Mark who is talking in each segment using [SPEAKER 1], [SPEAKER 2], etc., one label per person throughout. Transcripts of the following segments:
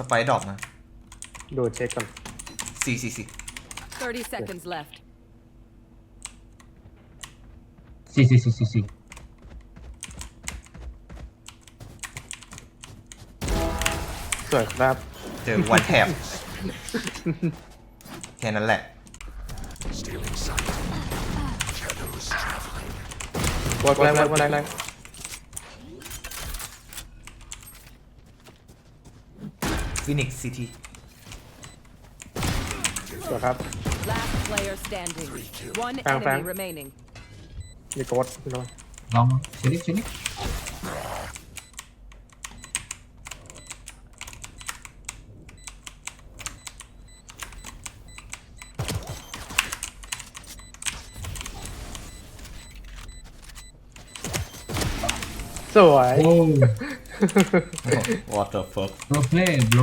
[SPEAKER 1] สไปดรอปนะ
[SPEAKER 2] ดูเช็คก่อน
[SPEAKER 1] สี่สี่สี่
[SPEAKER 3] 30 seconds left.
[SPEAKER 4] สี่สี่สี่สี่สี่
[SPEAKER 2] สวยครับ
[SPEAKER 1] เจอวันแถบ แค่นั้นแหละ
[SPEAKER 2] วอดแรงแรงแรงแรง
[SPEAKER 1] ฟินิกซิตี้
[SPEAKER 2] สวยครับ
[SPEAKER 3] Last player standing. One
[SPEAKER 2] Bang,
[SPEAKER 3] enemy
[SPEAKER 2] bang.
[SPEAKER 3] remaining.
[SPEAKER 2] มีโกดพี่น้อย
[SPEAKER 4] ลองเชลิฟเชลิฟ
[SPEAKER 2] สวย
[SPEAKER 4] โอ้
[SPEAKER 1] วอเตอร์เฟิร์ก
[SPEAKER 4] โปรเพลย์บร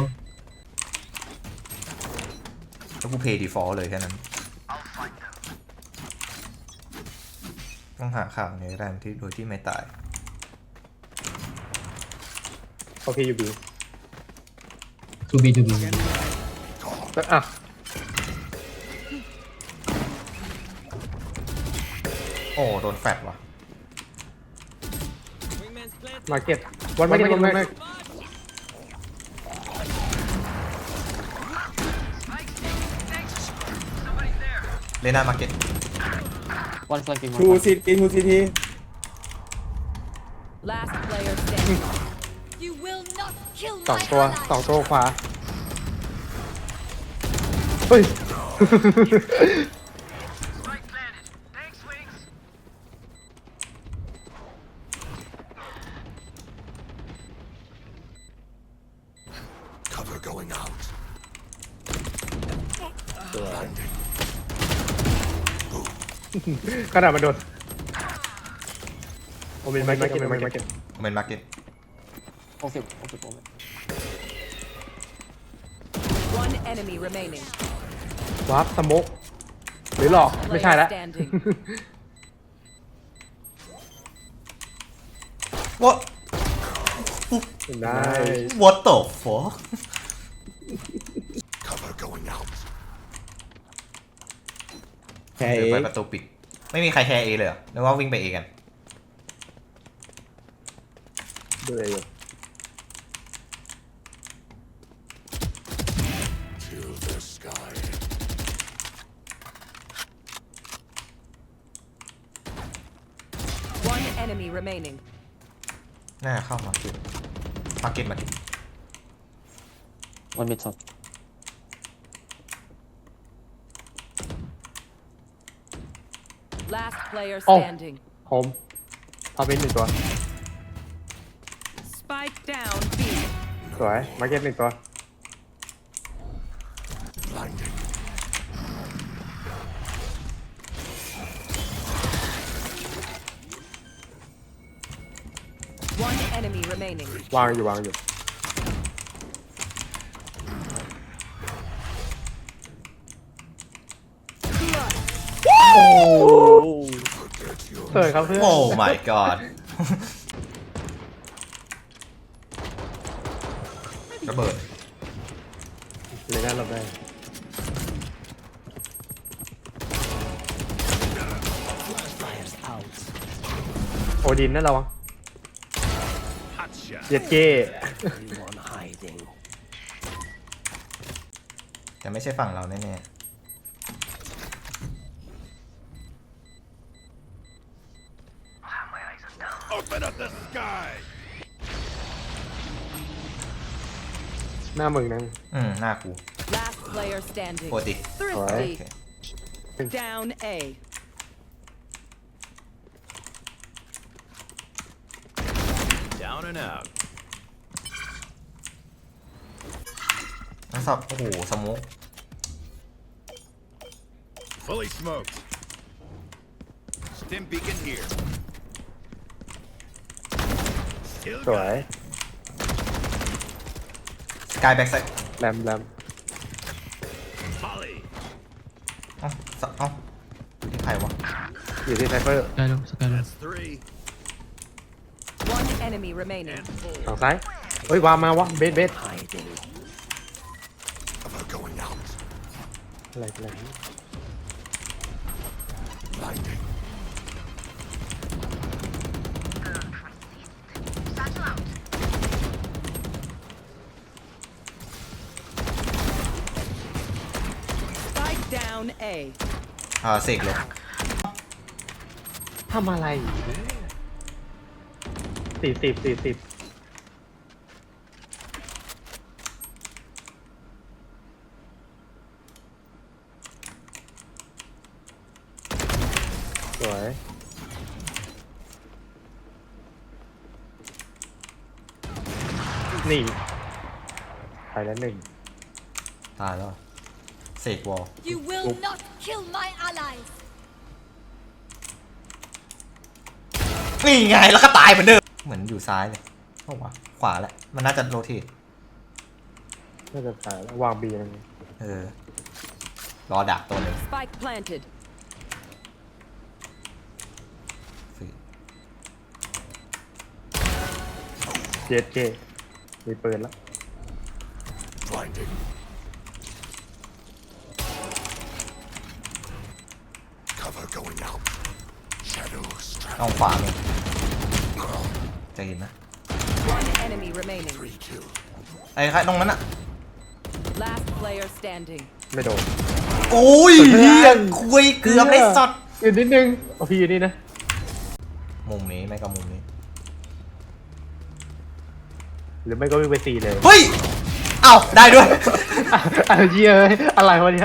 [SPEAKER 1] แล้วกูเพย์ดีฟอลเลยแค่นั้น ต้องหาข่าวในแรมที่โดยที่ไม่ตาย
[SPEAKER 2] โอเคยูบี
[SPEAKER 4] ทูบีทูบี
[SPEAKER 2] อะ
[SPEAKER 1] โอ้ โดนแฟดว่ะ
[SPEAKER 2] มาเก็ต วันมาเก็ตวันมาเก็ต
[SPEAKER 1] เลน่ามาร์เก็ต
[SPEAKER 5] One flanking, one
[SPEAKER 6] ทู
[SPEAKER 5] flanking.
[SPEAKER 6] ซีทีทูซีที
[SPEAKER 3] Last player standing.
[SPEAKER 7] You will not kill
[SPEAKER 2] สอง
[SPEAKER 7] my
[SPEAKER 2] ตัว
[SPEAKER 7] ally.
[SPEAKER 2] สองตัวขวา เฮ้ย
[SPEAKER 8] Cover going out.
[SPEAKER 2] ขนาดมันโดนโอเมนมาเก็ตโอเมนมาเก็ต
[SPEAKER 1] เมนมาร์เก็ต
[SPEAKER 5] Off it, off it, off it.
[SPEAKER 3] One enemy remaining.
[SPEAKER 2] วาร์ปสโมกหรือหลอกไม่ใช่แล้ว
[SPEAKER 3] standing.
[SPEAKER 1] วะ
[SPEAKER 2] ได้
[SPEAKER 1] what the fuck
[SPEAKER 8] Cover going out.
[SPEAKER 6] แค่
[SPEAKER 1] เดี๋
[SPEAKER 6] เอ
[SPEAKER 1] ยวไปประตูปิด ไม่มีใครแคร์เอเลยเหรอนึกว่าวิ่งไปเอกัน
[SPEAKER 2] ดูเลยอยู่
[SPEAKER 8] Till the sky.
[SPEAKER 3] One enemy remaining.
[SPEAKER 1] น่าเข้ามาร์เก็ตมาร์เก็ตมาร์เก็ต
[SPEAKER 5] One mid top.
[SPEAKER 3] Last player
[SPEAKER 2] Oh.
[SPEAKER 3] standing.
[SPEAKER 2] โฮมพาเป็นหนึ่งตัว
[SPEAKER 3] Spike down B.
[SPEAKER 2] สวยมาเก็ตหนึ่งตัว
[SPEAKER 8] Blinding.
[SPEAKER 3] One enemy remaining.
[SPEAKER 2] วางอยู่วางอยู่
[SPEAKER 8] Forget your
[SPEAKER 2] สวยครับเพื่อน
[SPEAKER 1] โอ้ my god ระเบิด
[SPEAKER 2] เลยน่าเราได้โอดินนั่นเราวะเย็ดเก้
[SPEAKER 1] แต่ไม่ใช่ฝั่งเราแน่
[SPEAKER 2] หน้ามึงนั่ง
[SPEAKER 1] ๆ อืม หน้ากู
[SPEAKER 3] Last player standing.
[SPEAKER 1] ปกติ
[SPEAKER 3] Thrifty.
[SPEAKER 1] โอเค
[SPEAKER 3] Down A.
[SPEAKER 8] down and out.
[SPEAKER 1] นั่นสับโอ้โห สโมุก
[SPEAKER 8] Fully smoked. Stim beacon here.
[SPEAKER 2] สวย
[SPEAKER 1] กายแบ็กไซด์
[SPEAKER 2] แรมแรม
[SPEAKER 1] เอ้าสเอ้ายู่ที่ใครวะ
[SPEAKER 2] อยู่ที่ไซเฟอร์
[SPEAKER 4] ได้แล้สกายลู
[SPEAKER 8] ส
[SPEAKER 2] องซายเฮ้ยวางมาวะเบสเบสอะไรอะไร
[SPEAKER 3] down A.
[SPEAKER 1] อ่าเสกเลย
[SPEAKER 2] ทำอะไรสี่สิบสี่สิบสวย นี่ ไปแล้วหนึ่ง
[SPEAKER 1] ตายแล้ว เสกวอล
[SPEAKER 7] You will not kill my allies.
[SPEAKER 1] นี่ไงแล้วก็ตายเหมือนเดิม เหมือนอยู่ซ้ายเลยเอาวะขวาแหละ มันน่าจะโรเทต
[SPEAKER 2] น่าจะตายแล้ววางบีนึง
[SPEAKER 1] เออ รอดักตัวหนึ่ง
[SPEAKER 3] Spike planted.
[SPEAKER 2] เจดเจมีปืนแล้ว
[SPEAKER 1] เอาขวาเลยจะเห็นนะ
[SPEAKER 3] One enemy remaining.
[SPEAKER 8] Three kill.
[SPEAKER 1] ไอ้ใครตรงนั้นอะ
[SPEAKER 3] Last player standing.
[SPEAKER 2] ไม่โดน
[SPEAKER 1] โอ้ยเฮียคุยเกือบได้สด
[SPEAKER 2] อีกนิดนึงเอาพี่อยู่นี่นะ
[SPEAKER 1] มุมนี้ไม่ก็มุมนี้
[SPEAKER 2] หรือไม่ก็วิ่งไปตีเลย
[SPEAKER 1] เฮ้ย เอ้าได้ด้วย
[SPEAKER 2] อะเหี้ยเอ้ยอะไรวะเนี่ย